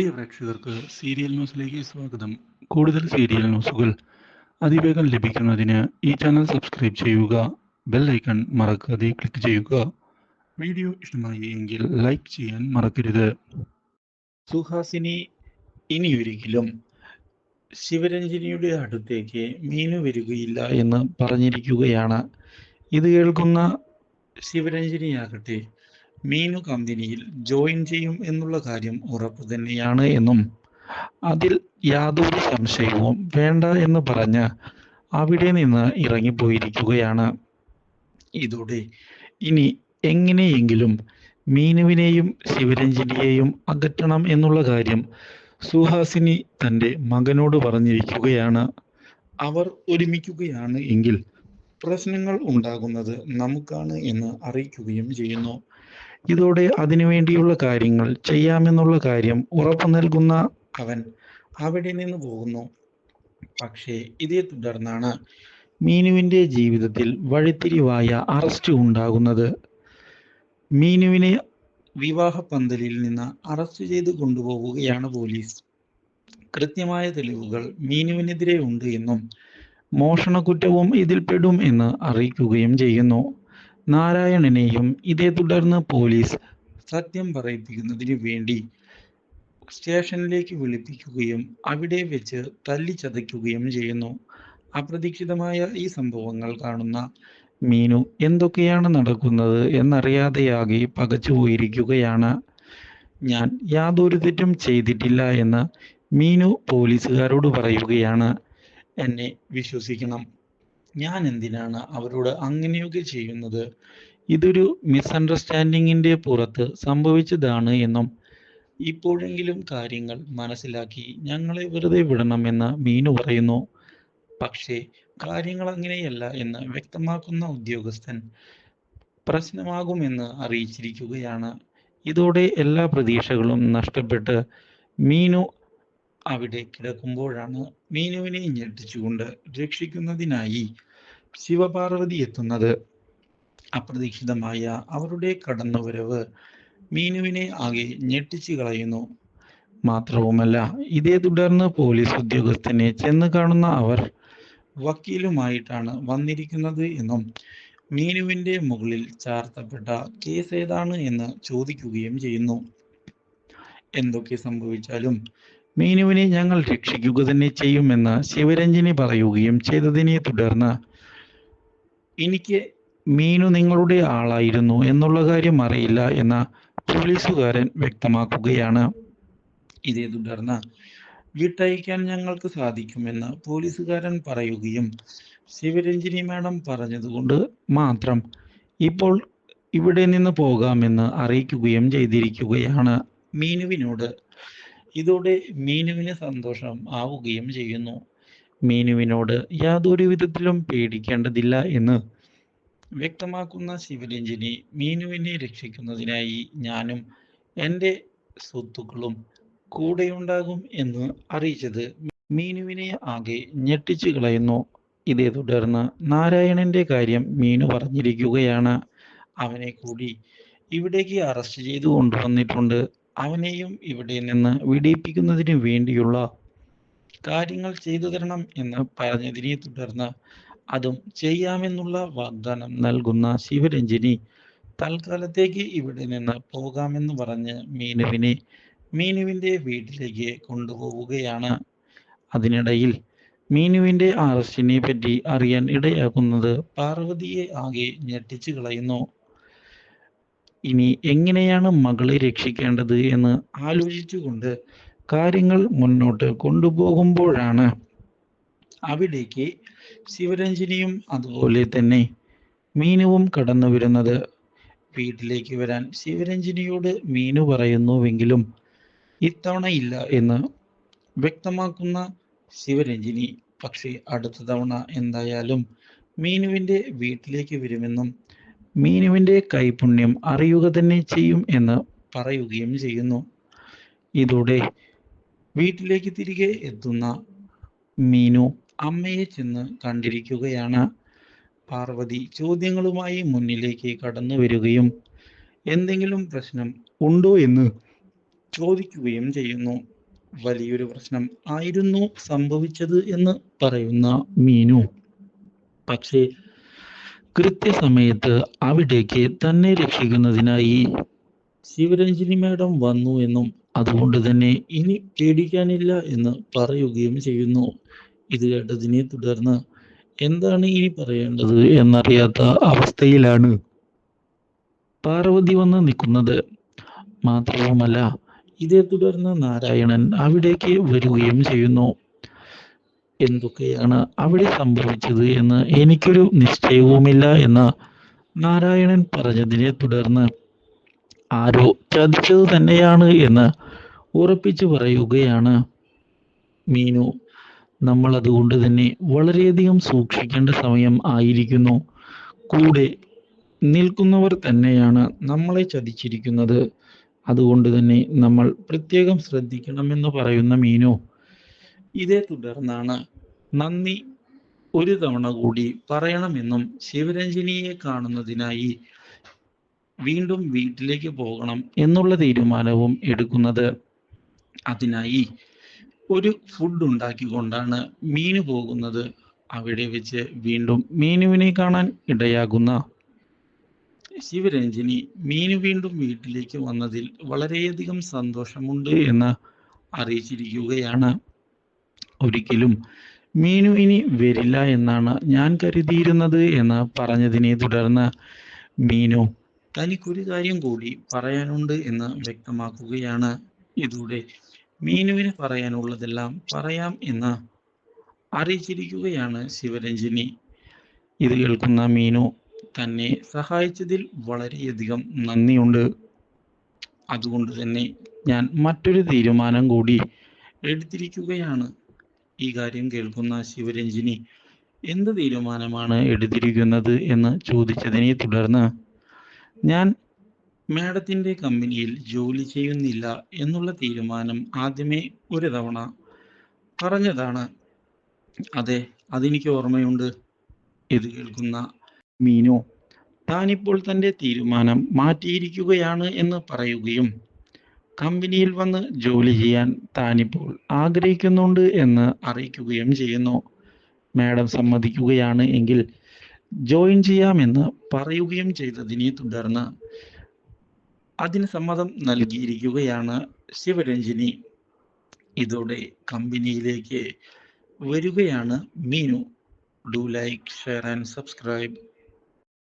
പ്രിയ പ്രേക്ഷകർക്ക് സീരിയൽ ന്യൂസിലേക്ക് സ്വാഗതം. കൂടുതൽ സീരിയൽ ന്യൂസുകൾ അതിവേഗം ലഭിക്കുന്നതിന് ഈ ചാനൽ സബ്സ്ക്രൈബ് ചെയ്യുക ബെൽ ഐക്കൺ മറക്കാതെ ക്ലിക്ക് ചെയ്യുക. വീഡിയോ ഇഷ്ടമായി എങ്കിൽ ലൈക്ക് ചെയ്യാൻ മറക്കരുത്. സുഹാസിനി ഇനിയൊരിക്കലും ശിവരഞ്ജനിയുടെ അടുത്തേക്ക് മീനു വരികയില്ല എന്ന് പറഞ്ഞിരിക്കുകയാണ്. ഇത് കേൾക്കുന്ന ശിവരഞ്ജിനിയാകട്ടെ മീനു കമ്പനിയിൽ ജോയിൻ ചെയ്യും എന്നുള്ള കാര്യം ഉറപ്പു തന്നെയാണ് എന്നും അതിൽ യാതൊരു സംശയവും വേണ്ട എന്ന് പറഞ്ഞ് അവിടെ നിന്ന് ഇറങ്ങിപ്പോയിരിക്കുകയാണ്. ഇതോടെ ഇനി എങ്ങനെയെങ്കിലും മീനുവിനെയും ശിവരഞ്ജിനിയെയും അകറ്റണം എന്നുള്ള കാര്യം സുഹാസിനി തന്റെ മകനോട് പറഞ്ഞിരിക്കുകയാണ്. അവർ ഒരുമിക്കുകയാണ് എങ്കിൽ പ്രശ്നങ്ങൾ ഉണ്ടാകുന്നത് നമുക്കാണ് എന്ന് അറിയിക്കുകയും ചെയ്യുന്നു. ഇതോടെ അതിനുവേണ്ടിയുള്ള കാര്യങ്ങൾ ചെയ്യാമെന്നുള്ള കാര്യം ഉറപ്പു നൽകുന്ന അവൻ അവിടെ നിന്ന് പോകുന്നു. പക്ഷേ ഇതേ തുടർന്നാണ് മീനുവിന്റെ ജീവിതത്തിൽ വഴിത്തിരിവായ അറസ്റ്റ് ഉണ്ടാകുന്നത്. മീനുവിനെ വിവാഹ പന്തലിൽ നിന്ന് അറസ്റ്റ് ചെയ്ത് കൊണ്ടുപോവുകയാണ് പോലീസ്. കൃത്യമായ തെളിവുകൾ മീനുവിനെതിരെ ഉണ്ട് എന്നും മോഷണക്കുറ്റവും ഇതിൽപ്പെടും എന്ന് അറിയിക്കുകയും ചെയ്യുന്നു. നാരായണനെയും ഇതേ തുടർന്ന് പോലീസ് സത്യം പറയിപ്പിക്കുന്നതിന് വേണ്ടി സ്റ്റേഷനിലേക്ക് വിളിപ്പിക്കുകയും അവിടെ വെച്ച് തല്ലിച്ചതയ്ക്കുകയും ചെയ്യുന്നു. അപ്രതീക്ഷിതമായ ഈ സംഭവങ്ങൾ കാണുന്ന മീനു എന്തൊക്കെയാണ് നടക്കുന്നത് എന്നറിയാതെയാകെ പകച്ചു പോയിരിക്കുകയാണ്. ഞാൻ യാതൊരു തെറ്റും ചെയ്തിട്ടില്ല എന്ന് മീനു പോലീസുകാരോട് പറയുകയാണ്. എന്നെ വിശ്വസിക്കണം. ഞാൻ എന്തിനാണ് അവരോട് അങ്ങനെയൊക്കെ ചെയ്യുന്നത്? ഇതൊരു മിസ്അണ്ടർസ്റ്റാൻഡിങ്ങിന്റെ പുറത്ത് സംഭവിച്ചതാണ് എന്നും ഇപ്പോഴെങ്കിലും കാര്യങ്ങൾ മനസ്സിലാക്കി ഞങ്ങളെ വെറുതെ വിടണമെന്ന് മീനു പറയുന്നു. പക്ഷേ കാര്യങ്ങൾ അങ്ങനെയല്ല എന്ന് വ്യക്തമാക്കുന്ന ഉദ്യോഗസ്ഥൻ പ്രശ്നമാകുമെന്ന് അറിയിച്ചിരിക്കുകയാണ്. ഇതോടെ എല്ലാ പ്രതീക്ഷകളും നഷ്ടപ്പെട്ട് മീനു അവിടെ കിടക്കുമ്പോഴാണ് മീനുവിനെ ഞെട്ടിച്ചുകൊണ്ട് രക്ഷിക്കുന്നതിനായി ശിവപാർവതി എത്തുന്നത്. അപ്രതീക്ഷിതമായ അവരുടെ കടന്നുവരവ് മീനുവിനെ ആകെ ഞെട്ടിച്ചു കളയുന്നു. മാത്രവുമല്ല ഇതേ തുടർന്ന് പോലീസ് ഉദ്യോഗസ്ഥനെ ചെന്ന് കാണുന്ന അവർ വക്കീലുമായിട്ടാണ് വന്നിരിക്കുന്നത് എന്നും മീനുവിന്റെ മുകളിൽ ചാർത്തപ്പെട്ട കേസ് ഏതാണ് എന്ന് ചോദിക്കുകയും ചെയ്യുന്നു. എന്തൊക്കെ സംഭവിച്ചാലും മീനുവിനെ ഞങ്ങൾ രക്ഷിക്കുക തന്നെ ചെയ്യുമെന്ന് ശിവരഞ്ജിനി പറയുകയും ചെയ്തതിനെ തുടർന്ന് എനിക്ക് മീനു നിങ്ങളുടെ ആളായിരുന്നു എന്നുള്ള കാര്യം അറിയില്ല എന്ന പോലീസുകാരൻ വ്യക്തമാക്കുകയാണ്. ഇതേ തുടർന്ന് വീട്ടയക്കാൻ ഞങ്ങൾക്ക് സാധിക്കുമെന്ന് പോലീസുകാരൻ പറയുകയും ശിവരഞ്ജിനി മാഡം പറഞ്ഞതുകൊണ്ട് മാത്രം ഇപ്പോൾ ഇവിടെ നിന്ന് പോകാമെന്ന് അറിയിക്കുകയും ചെയ്തിരിക്കുകയാണ്. മീനുവിനോട് ഇതോടെ മീനുവിന് സന്തോഷം ആവുകയും ചെയ്യുന്നു. മീനുവിനോട് യാതൊരു വിധത്തിലും പേടിക്കേണ്ടതില്ല എന്ന് വ്യക്തമാക്കുന്ന ശിവരഞ്ജിനി മീനുവിനെ രക്ഷിക്കുന്നതിനായി ഞാനും എന്റെ സ്വത്തുക്കളും കൂടെയുണ്ടാകും എന്ന് അറിയിച്ചത് മീനുവിനെ ആകെ ഞെട്ടിച്ചു കളയുന്നു. ഇതേ തുടർന്ന് നാരായണന്റെ കാര്യം മീനു പറഞ്ഞിരിക്കുകയാണ്. അവനെ കൂടി ഇവിടേക്ക് അറസ്റ്റ് ചെയ്തു കൊണ്ടുവന്നിട്ടുണ്ട് അവനെയും ഇവിടെ നിന്ന് വിടിയിപ്പിക്കുന്നതിനു വേണ്ടിയുള്ള കാര്യങ്ങൾ ചെയ്തു തരണം എന്ന് പറഞ്ഞതിനെ തുടർന്ന് അതും ചെയ്യാമെന്നുള്ള വാഗ്ദാനം നൽകുന്ന ശിവരഞ്ജിനി തൽക്കാലത്തേക്ക് ഇവിടെ നിന്ന് പോകാമെന്ന് പറഞ്ഞ് മീനുവിനെ മീനുവിന്റെ വീട്ടിലേക്ക് കൊണ്ടുപോവുകയാണ്. അതിനിടയിൽ മീനുവിന്റെ അറസ്റ്റിനെ പറ്റി അറിയാൻ ഇടയാക്കുന്നത് പാർവതിയെ ആകെ ഞെട്ടിച്ചു കളയുന്നു. ഇനി എങ്ങനെയാണ് മകളെ രക്ഷിക്കേണ്ടത് എന്ന് ആലോചിച്ചുകൊണ്ട് കാര്യങ്ങൾ മുന്നോട്ട് കൊണ്ടുപോകുമ്പോഴാണ് അവിടേക്ക് ശിവരഞ്ജിനിയും അതുപോലെ തന്നെ മീനുവും കടന്നു വരുന്നത്. വീട്ടിലേക്ക് വരാൻ ശിവരഞ്ജിനിയോട് മീനു പറയുന്നുവെങ്കിലും ഇത്തവണ ഇല്ല എന്ന് വ്യക്തമാക്കുന്ന ശിവരഞ്ജിനി പക്ഷേ അടുത്ത തവണ എന്തായാലും മീനുവിന്റെ വീട്ടിലേക്ക് വരുമെന്നും മീനുവിന്റെ കൈപുണ്യം അറിയുക തന്നെ ചെയ്യും എന്ന് പറയുകയും ചെയ്യുന്നു. ഇതോടെ വീട്ടിലേക്ക് തിരികെ എത്തുന്ന മീനു അമ്മയെ ചെന്ന് കണ്ടിരിക്കുകയാണ്. പാർവതി ചോദ്യങ്ങളുമായി മുന്നിലേക്ക് കടന്നു വരികയും എന്തെങ്കിലും പ്രശ്നം ഉണ്ടോ എന്ന് ചോദിക്കുകയും ചെയ്യുന്നു. വലിയൊരു പ്രശ്നം ആയിരുന്നു സംഭവിച്ചത് എന്ന് പറയുന്ന മീനു. പക്ഷേ കൃത്യസമയത്ത് അവിടേക്ക് തന്നെ രക്ഷിക്കുന്നതിനായി ശിവരഞ്ജിനി മാഡം വന്നു എന്നും അതുകൊണ്ട് തന്നെ ഇനി പേടിക്കാനില്ല എന്ന് പറയുകയും ചെയ്യുന്നു. ഇത് കേട്ടതിനെ തുടർന്ന് എന്താണ് ഇനി പറയേണ്ടത് എന്നറിയാത്ത അവസ്ഥയിലാണ് പാർവതി വന്ന് നിൽക്കുന്നത്. മാത്രവുമല്ല ഇതേ തുടർന്ന് നാരായണൻ അവിടേക്ക് വരികയും ചെയ്യുന്നു. എന്തൊക്കെയാണ് അവിടെ സംഭവിച്ചത് എന്ന് എനിക്കൊരു നിശ്ചയവുമില്ല എന്ന് നാരായണൻ പറഞ്ഞതിനെ തുടർന്ന് ആരോ ചതിച്ചത് തന്നെയാണ് എന്ന് ഉറപ്പിച്ചു പറയുകയാണ് മീനു. നമ്മൾ അതുകൊണ്ട് തന്നെ വളരെയധികം സൂക്ഷിക്കേണ്ട സമയം ആയിരിക്കുന്നു. കൂടെ നിൽക്കുന്നവർ തന്നെയാണ് നമ്മളെ ചതിച്ചിരിക്കുന്നത്. അതുകൊണ്ട് തന്നെ നമ്മൾ പ്രത്യേകം ശ്രദ്ധിക്കണമെന്ന് പറയുന്ന മീനു. ഇതേ തുടർന്നാണ് നന്ദി ഒരു തവണ കൂടി പറയണമെന്നും ശിവരഞ്ജനിയെ കാണുന്നതിനായി വീണ്ടും വീട്ടിലേക്ക് പോകണം എന്നുള്ള തീരുമാനവും എടുക്കുന്നത്. അതിനായി ഒരു ഫുഡ് ഉണ്ടാക്കിക്കൊണ്ടാണ് മീനു പോകുന്നത്. അവിടെ വെച്ച് വീണ്ടും മീനുവിനെ കാണാൻ ഇടയാകുന്ന ശിവരഞ്ജിനി മീനു വീണ്ടും വീട്ടിലേക്ക് വന്നതിൽ വളരെയധികം സന്തോഷമുണ്ട് എന്ന് അറിയിച്ചിരിക്കുകയാണ്. ഒരിക്കലും മീനു ഇനി വരില്ല എന്നാണ് ഞാൻ കരുതിയിരുന്നത് എന്ന് പറഞ്ഞതിനെ തുടർന്ന് മീനു തനിക്കൊരു കാര്യം കൂടി പറയാനുണ്ട് എന്ന് വ്യക്തമാക്കുകയാണ്. ഇതോടെ മീനുവിന് പറയാനുള്ളതെല്ലാം പറയാം എന്ന് അറിയിച്ചിരിക്കുകയാണ് ശിവരഞ്ജിനി. ഇത് കേൾക്കുന്ന മീനു തന്നെ സഹായിച്ചതിൽ വളരെയധികം നന്ദിയുണ്ട്. അതുകൊണ്ട് തന്നെ ഞാൻ മറ്റൊരു തീരുമാനം കൂടി എടുത്തിരിക്കുകയാണ്. ഈ കാര്യം കേൾക്കുന്ന ശിവരഞ്ജിനി എന്ത് തീരുമാനമാണ് എടുത്തിരിക്കുന്നത് എന്ന് ചോദിച്ചതിനെ തുടർന്ന് ഞാൻ മാഡത്തിന്റെ കമ്പനിയിൽ ജോലി ചെയ്യുന്നില്ല എന്നുള്ള തീരുമാനം ആദ്യമേ ഒരു തവണ പറഞ്ഞതാണ്. അതെ അതെനിക്ക് ഓർമ്മയുണ്ട് ഇത് കേൾക്കുന്ന മീനു താനിപ്പോൾ തന്റെ തീരുമാനം മാറ്റിയിരിക്കുകയാണ് എന്ന് പറയുകയും കമ്പനിയിൽ വന്ന് ജോലി ചെയ്യാൻ താനിപ്പോൾ ആഗ്രഹിക്കുന്നുണ്ട് എന്ന് അറിയിക്കുകയും ചെയ്യുന്നു. മാഡം സമ്മതിക്കുകയാണ് എങ്കിൽ ജോയിൻ ചെയ്യാമെന്ന് പറയുകയും ചെയ്തതിനെ തുടർന്ന് അതിന് സമ്മതം നൽകിയിരിക്കുകയാണ് ശിവരഞ്ജിനി. ഇതോടെ കമ്പനിയിലേക്ക് വരികയാണ് Meenu. Do like share and subscribe